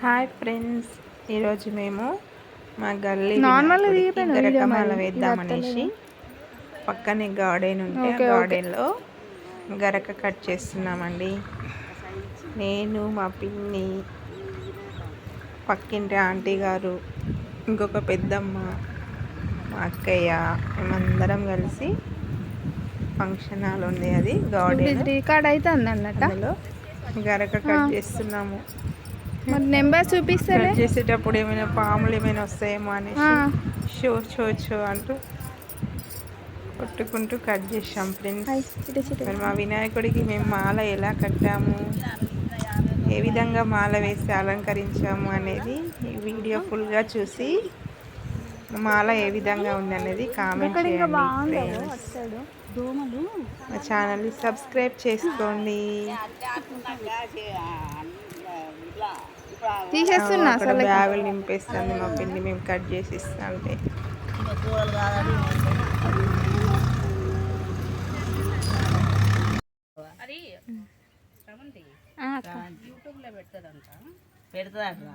Hi friends. ఈరోజు మేము మా గల్లీ తీయపోయినా గరకమాల. వేద్దామనేసి పక్కనే గార్డెన్ ఉంటే. గార్డెన్లో గరక కట్ చేస్తున్నామండి. నేను మా పిన్ని పక్కింటి ఆంటీ గారు ఇంకొక పెద్దమ్మ మా అక్కయ్య మేమందరం కలిసి ఫంక్షన్ హాల్ ఉంది అది గార్డెన్. రికార్డ్ అన్నట్ట? అందులో గరక కట్ చేస్తున్నాము. మరి నెంబర్ చూపిస్తలే. కట్ చేసేటప్పుడు ఏమైనా పాములు ఏమైనా వస్తాయేమో అనేసి. ఆ. షో షో షో అంటూ కొట్టుకుంటూ కట్ చేసాం ఫ్రెండ్స్. మరి మా వినాయకుడికి మేము మాల ఎలా కట్టాము? ఏ విధంగా మాల వేసి అలంకరించాము అనేది ఈ వీడియో ఫుల్గా చూసి మాల ఏ విధంగా ఉంది అనేది కామెంట్ చేయండి. మా ఛానల్ని సబ్స్క్రైబ్ చేసుకోండి. తీసేస్తున్నా అసలు బ్యాగులు నింపేస్తుంది మా పిన్ని మేము కట్ చేసి ఇస్తా అంటే ఆ, అక్క. పెడతాడరా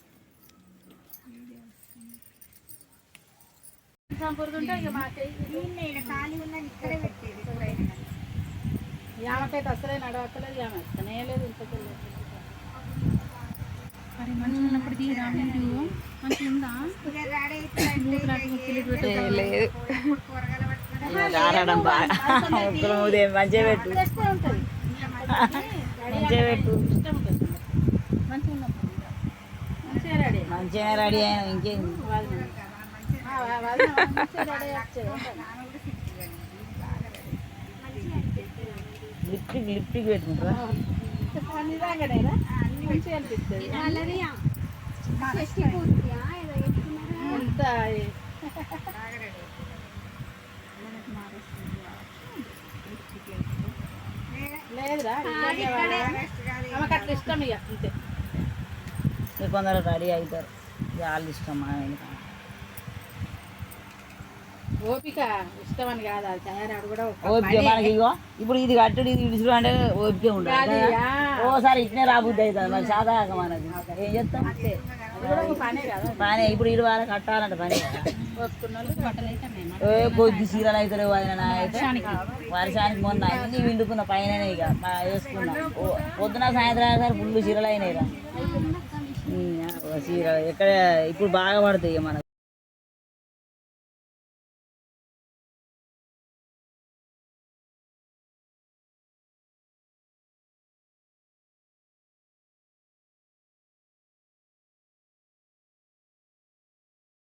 మంచిగా పురాణం కూడా కనిపించలేదు స్రవంతి లేదు ఆడడం మంచిగా పెట్టు మంచిగా పెట్టు మంచిగా రెడీ అయినా ఇంకేం? లిప్టిక్ లిప్టిక్ పెట్టుకుంటారా ఇక కొందరు రెడీ అవుతారు. ఇక వాళ్ళు ఇష్టం మా ఆయనకి. ఓపిక ఇష్టం అని కాదు అది తయారాడు కూడా ఒక ఓపిక మనకి ఇగో ఇప్పుడు ఇది కట్టుడు ఇది విడుచుడు అంటే ఓపిక ఉండాలి? ఓసారి ఇట్నే రాబుద్ది అవుతుంది మరి సాదా మనది ఏం చేస్తాం? పనే ఇప్పుడు ఇరు వారం కట్టాలంటే పని ఏ కొద్ది చీరలు అవుతారు ఆయన అయితే. వర్షానికి. మొన్న అన్ని విండుకున్న పైన ఇక వేసుకున్నాం. పొద్దున సాయంత్రం అయ్యేసరికి ఫుల్ చీరలు అయినాయి ఎక్కడ ఇప్పుడు బాగా పడుతుంది ఇక మనకు.